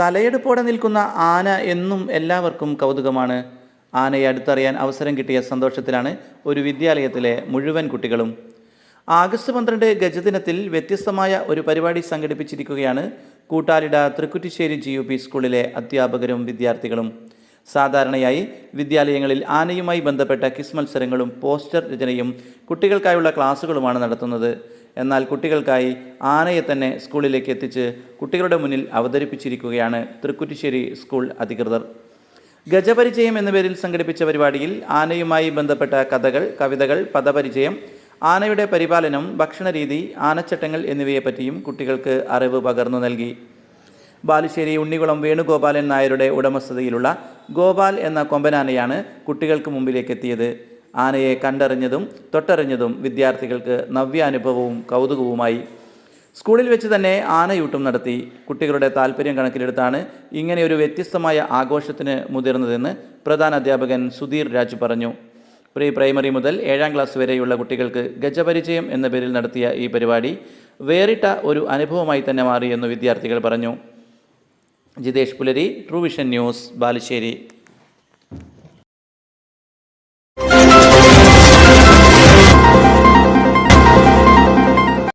തലയെടുപ്പോടെ നിൽക്കുന്ന ആന എന്നും എല്ലാവർക്കും കൗതുകമാണ്. ആനയെ അടുത്തറിയാൻ അവസരം കിട്ടിയ സന്തോഷത്തിലാണ് ഒരു വിദ്യാലയത്തിലെ മുഴുവൻ കുട്ടികളും. ആഗസ്റ്റ് പന്ത്രണ്ട് ഗജദിനത്തിൽ വ്യത്യസ്തമായ ഒരു പരിപാടി സംഘടിപ്പിച്ചിരിക്കുകയാണ് കൂട്ടാലിട തൃക്കുറ്റിശ്ശേരി ജി സ്കൂളിലെ അധ്യാപകരും വിദ്യാർത്ഥികളും. സാധാരണയായി വിദ്യാലയങ്ങളിൽ ആനയുമായി ബന്ധപ്പെട്ട കിസ് മത്സരങ്ങളും പോസ്റ്റർ രചനയും കുട്ടികൾക്കായുള്ള ക്ലാസ്സുകളുമാണ് നടത്തുന്നത്. എന്നാൽ കുട്ടികൾക്കായി ആനയെ തന്നെ സ്കൂളിലേക്ക് എത്തിച്ച് കുട്ടികളുടെ മുന്നിൽ അവതരിപ്പിച്ചിരിക്കുകയാണ് തൃക്കുറ്റിശ്ശേരി സ്കൂൾ അധികൃതർ. ഗജപരിചയം എന്ന പേരിൽ സംഘടിപ്പിച്ച പരിപാടിയിൽ ആനയുമായി ബന്ധപ്പെട്ട കഥകൾ കവിതകൾ പദപരിചയം ആനയുടെ പരിപാലനം ഭക്ഷണരീതി ആനച്ചട്ടങ്ങൾ എന്നിവയെപ്പറ്റിയും കുട്ടികൾക്ക് അറിവ് പകർന്നു നൽകി. ബാലുശ്ശേരി ഉണ്ണികുളം വേണുഗോപാലൻ നായരുടെ ഉടമസ്ഥതയിലുള്ള ഗോപാൽ എന്ന കൊമ്പനാനയാണ് കുട്ടികൾക്ക് മുമ്പിലേക്ക് എത്തിയത്. ആനയെ കണ്ടറിഞ്ഞതും തൊട്ടറിഞ്ഞതും വിദ്യാർത്ഥികൾക്ക് നവ്യാനുഭവവും കൗതുകവുമായി. സ്കൂളിൽ വെച്ച് തന്നെ ആനയൂട്ടും നടത്തി. കുട്ടികളുടെ താല്പര്യം കണക്കിലെടുത്താണ് ഇങ്ങനെ ഒരു വ്യത്യസ്തമായ ആഘോഷത്തിന് മുതിർന്നതെന്ന് പ്രധാന അധ്യാപകൻ സുധീർ രാജു പറഞ്ഞു. പ്രീ പ്രൈമറി മുതൽ ഏഴാം ക്ലാസ് വരെയുള്ള കുട്ടികൾക്ക് ഗജപരിചയം എന്ന പേരിൽ നടത്തിയ ഈ പരിപാടി വേറിട്ട ഒരു അനുഭവമായി തന്നെ മാറിയെന്ന് വിദ്യാർത്ഥികൾ പറഞ്ഞു. ജിതേഷ് പുലരി ട്രൂവിഷൻ ന്യൂസ് ബാലുശ്ശേരി.